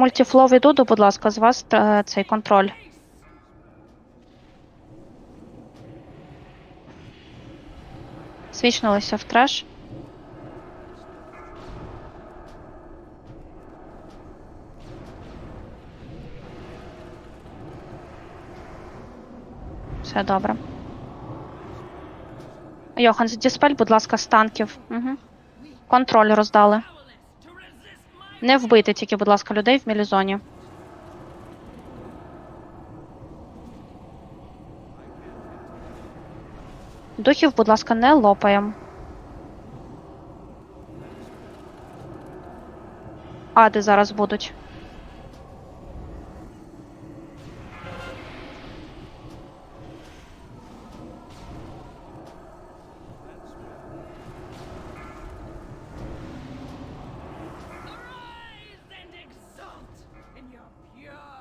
Мультифлов і Дуду, будь ласка, з вас е, цей контроль. Свічнулися в треш. Все добре. Йохан, діспель, будь ласка, з танків. Угу. Контроль роздали. Не вбити тільки, будь ласка, людей в мілізоні. Духів, будь ласка, не лопаємо. Ади зараз будуть.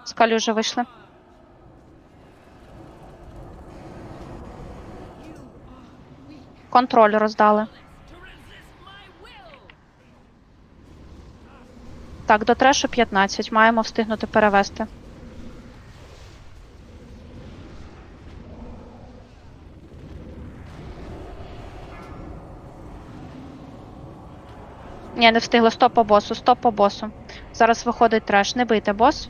Скалі вже вийшли. Контроль роздали. Так, до трешу 15. Маємо встигнути перевести. Ні, не встигли. Стоп по босу, стоп по босу. Зараз виходить треш. Не бийте бос.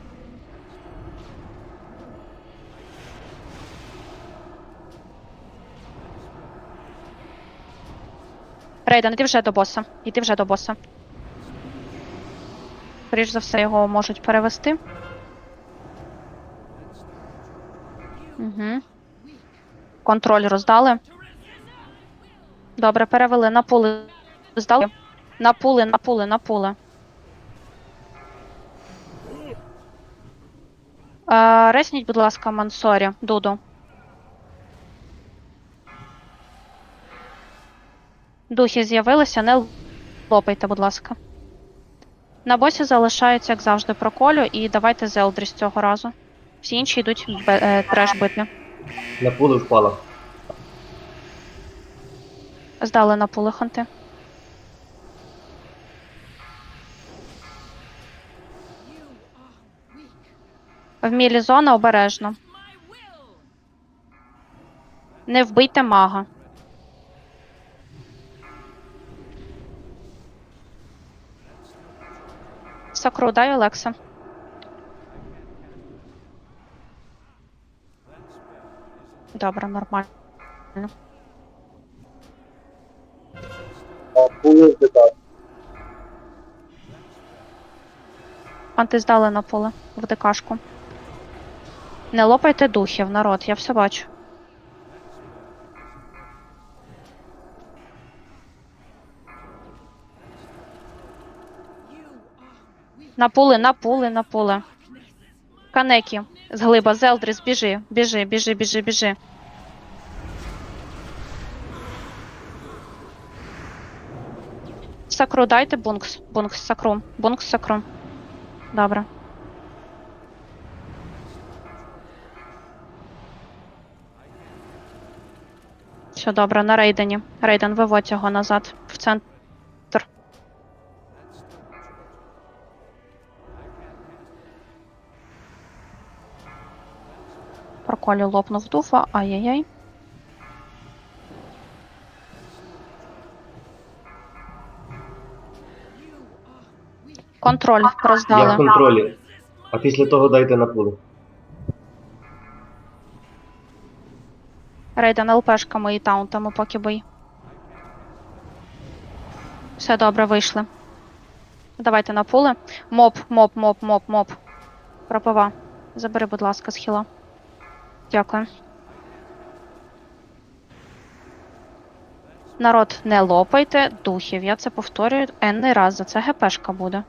Рейден, іди вже до боса. Іди вже до боса. Скоріш за все, його можуть перевести. Угу. Контроль роздали. Добре, перевели на пули. Здали. На пули, на пули, на пули. Е, ресніть, будь ласка, Мансорі, Дуду. Духи з'явилися, не лопайте, будь ласка. На босі залишається, як завжди, проколю, і давайте Зелдрі з цього разу. Всі інші йдуть е, треш бити. На пули впала. Здали на пули ханти. В мілі зона обережно. Не вбийте мага. Сакру, дай Олекса. Добре, нормально. Анти здали на поле в ДКшку. Не лопайте духів, народ, я все бачу. На пули, на пули, на пули. Канекі, з глиба, Зелдріс, біжи, біжи, біжи, біжи, біжи. Сакру, дайте бункс, бункс, сакру, бункс, сакру. Добре. Все добре, на рейдені. Рейден, виводь його назад в центр. Проколі лопнув дуфа, ай-яй-яй. Контроль Я в роздали. контролі. А після того дайте на пули. Рейден ЛПшками і таунтами поки бий. Все добре, вийшли. Давайте на пули. Моб, моб, моб, моб, моб. Пропова. Забери, будь ласка, з хіла. Дякую. Народ, не лопайте духів. Я це повторюю енний раз. За це ГПшка буде.